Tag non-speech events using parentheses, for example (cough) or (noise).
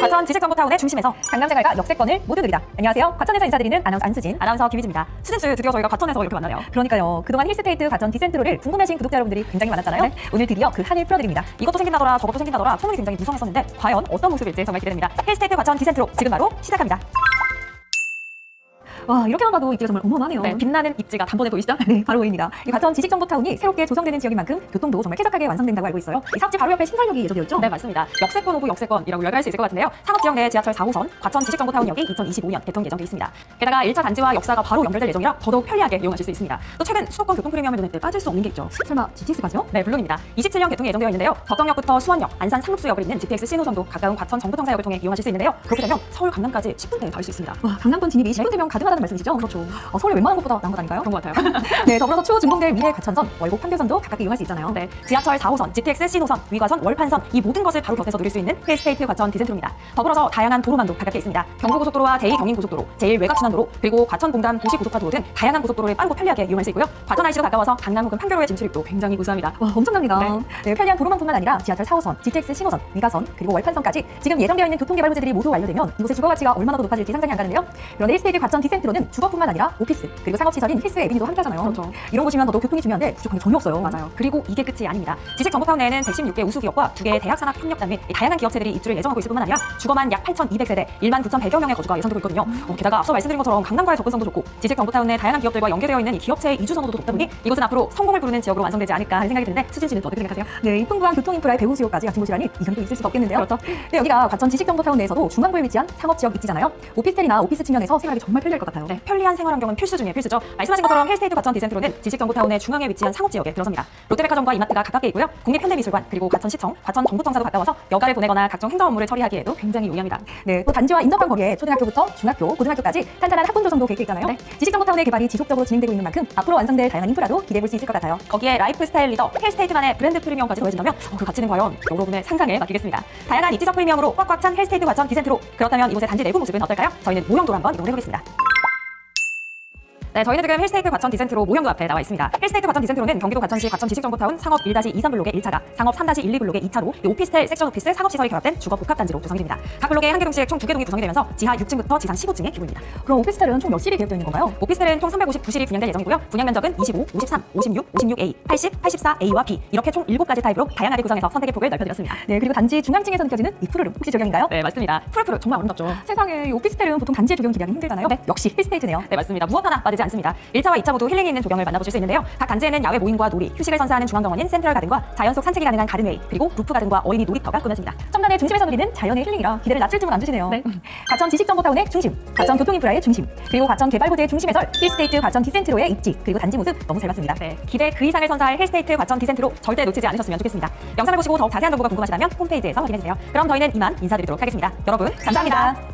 과천 지식정보타운의 중심에서 강남생활과 역세권을 모두 누리다. 안녕하세요. 과천에서 인사드리는 아나운서 안수진, 아나운서 김희진입니다. 수진 씨 드디어 저희가 과천에서 이렇게 만나네요. 그러니까요. 그동안 힐스테이트 과천 디센트로를 궁금해하신 구독자 여러분들이 굉장히 많았잖아요. 오늘 드디어 그 한을 풀어드립니다. 이것도 생긴다더라 저것도 생긴다더라 소문이 굉장히 무성했었는데 과연 어떤 모습일지 정말 기대됩니다. 힐스테이트 과천 디센트로 지금 바로 시작합니다. 와 이렇게만 봐도 입지가 정말 어마어마하네요. 네, 빛나는 입지가 단번에 보이시죠? (laughs) 네, 바로 보입니다. 이 과천 지식정보타운이 새롭게 조성되는 지역인 만큼 교통도 정말 쾌적하게 완성된다고 알고 있어요. 이 사업지 바로 옆에 신설역이 예정되어 있죠? 네, 맞습니다. 역세권 오브 역세권이라고 요약할 수 있을 것 같은데요. 상업지역 내 지하철 4호선 과천 지식정보타운역이 2025년 개통 예정돼 있습니다. 게다가 1차 단지와 역사가 바로 연결될 예정이라 더더욱 편리하게 이용하실 수 있습니다. 또 최근 수도권 교통 프리미엄의 눈에 빠질 수 없는 게 있죠. 설마 GTX까지요? 네, 물론입니다. 27년 개통이 예정되어 있는데요. 덕정역부터 수원역, 안산 상록수역을 잇는 GTX 신호선도 가까운 과천 정부통사역을 통해 이용하실 수 있는데요. 그렇게 되면 서울 강남까지 10분대에 갈수 있습니다. 와 강남권 진입이 10분 되면 가능하다는 말씀이시죠? 그렇죠. 어, 서울에 웬만한 곳보다 나은 것 아닌가요? 그런 것 같아요. (laughs) 네, 더불어서 추후 준공될 미래 과천선, 월곡 판교선도 가깝게 이용할 수 있잖아요. 네, 지하철 4호선, GTX 신호선, 위과선, 월판선 이 모든 것을 바로 곁에서 누릴 수 있는 힐스테이트 과천 디센트로입니다. 더불어서 다양한 도로만도 가깝게 있습니다. 경부고속도로와 제2경인고속도로, 제1외곽순환도로, 그리고 과천공단 도시고속화도로 등 다양한 고속도로를 빠르고 편리하게 이용할 수 있고요. 과천 IC도 가까워서 강남 혹은 판교로의 진출입도 굉장히 우수합니다. 와 엄청납니다. 네. 네, 편리한 도로만뿐만 아니라 지하철 4호선, GTX 신호선, 위가선, 그리고 월판선까지 지금 예정되어 있는 교통개발 호재들이 모두 완료되면 이곳의 주거 가치가 얼마나 더 높아질지 상상이 안 가는데요. 그런데 힐스테이트 과천 디센트 로는 주거뿐만 아니라 오피스 그리고 상업시설인 힐스 에비뉴도 함께하잖아요. 그렇죠. 이런 곳이면 더더욱 교통이 중요한데 부족한 게 전혀 없어요. 맞아요. 그리고 이게 끝이 아닙니다. 지식 정보타운 내에는 116개 우수 기업과 2개의 대학 산학 협력단 및 다양한 기업체들이 입주를 예정하고 있을 뿐만 아니라 주거만 약 8,200세대, 1만 9,100여 명의 거주가 예상되고 있거든요. 어, 게다가 앞서 말씀드린 것처럼 강남과의 접근성도 좋고 지식 정보타운 내 다양한 기업들과 연계되어 있는 이 기업체의 이주 선호도도 높다 보니 이곳은 앞으로 성공을 부르는 지역으로 완성되지 않을까 하는 생각이 드는데 수진 씨는 또 어떻게 생각하세요? 네, 이 풍부한 교통 인프라의 배후 수요까지 같은 곳이라니 이건 또 있을 수가 없겠는데요. 그렇죠. 네, 여기가 과천 지식정보타운 내에서도 중앙부에 위치한 상업지역 입지잖아요. 오피스텔이나 오피스 측면에서 생활하기 정말 편리할 것 같아요. 네, 편리한 생활 환경은 필수 중에 필수죠. 말씀하신 것처럼 헬스테이트 과천 디센트로는 지식정보타운의 중앙에 위치한 상업지역에 들어섭니다. 롯데백화점과 이마트가 가깝게 있고요. 국립현대미술관 그리고 과천시청, 과천 정부청사도 가까워서 여가를 보내거나 각종 행정 업무를 처리하기에도 굉장히 용이합니다. 네, 또 단지와 인접한 거리에 초등학교부터 중학교, 고등학교까지 탄탄한 학군 조성도 계획돼 있잖아요. 네. 지식정보타운의 개발이 지속적으로 진행되고 있는 만큼 앞으로 완성될 다양한 인프라도 기대해 볼 수 있을 것 같아요. 거기에 라이프 스타일 리더 헬스테이트만의 브랜드 프리미엄까지 더해진다면 어, 그 가치는 과연 여러분의 상상에 맡기겠습니다. 다양한 입지적 프리미엄으로 꽉꽉 찬 헬스테이트 과천 디센트로 그렇다면 이곳의 단지 내부 모습은 어떨까요? 저희는 모형도로 한번 이동해 보겠습니다. 네, 저희는 지금 힐스테이트 과천 디센트로 모형도 앞에 나와 있습니다. 힐스테이트 과천 디센트로는 경기도 과천시 과천 지식정보타운 상업 1-23 블록의 1차가, 상업 3-12 블록의 2차로, 이 오피스텔, 섹션 오피스, 상업시설이 결합된 주거 복합단지로 구성이 됩니다. 각 블록에 한 개 동씩 총 두 개 동이 구성이 되면서 지하 6층부터 지상 15층의 규모입니다. 그럼 오피스텔은 총 몇 실이 계획되어 있는 건가요? 오피스텔은 총 359실이 분양될 예정이고요. 분양 면적은 25, 53, 56, 56A, 80, 84A와 B 이렇게 총 7가지 타입으로 다양하게 구성해서 선택의 폭을 넓혀드렸습니다. 네, 그리고 단지 중앙층에서 느껴지는 이 푸르름 혹시 적용인가요? 네, 맞습니다. 푸르푸르 정말 아름답죠. 세상에 이 오피스텔은 보통 단지의 조경 기대하기 힘들잖아요. 네. 역시 힐스테이트네요. 네, 맞습니다. 무엇 하나 빠지지 않습니다. 1차와 2차 모두 힐링이 있는 조경을 만나보실 수 있는데요. 각 단지에는 야외 모임과 놀이, 휴식을 선사하는 중앙정원인 센트럴 가든과 자연 속 산책이 가능한 가든웨이, 그리고 루프 가든과 어린이 놀이터가 꾸며집니다. 첨단의 중심에서 누리는 자연의 힐링이라 기대를 낮출 줄은 안 주시네요. 네. (laughs) 과천 지식정보타운의 중심, 과천 교통인프라의 중심, 그리고 과천 개발호재의 중심에설 힐스테이트 과천 디센트로의 입지, 그리고 단지 모습 너무 잘 봤습니다. 네, 기대 그 이상을 선사할 헬스테이트 과천 디센트로 절대 놓치지 않으셨으면 좋겠습니다. 영상을 보시고 더욱 자세한 정보가 궁금하시다면 홈페이지에서 확인해주세요. 그럼 저희는 이만 인사드리도록 하겠습니다. 여러분, 감사합니다. 감사합니다.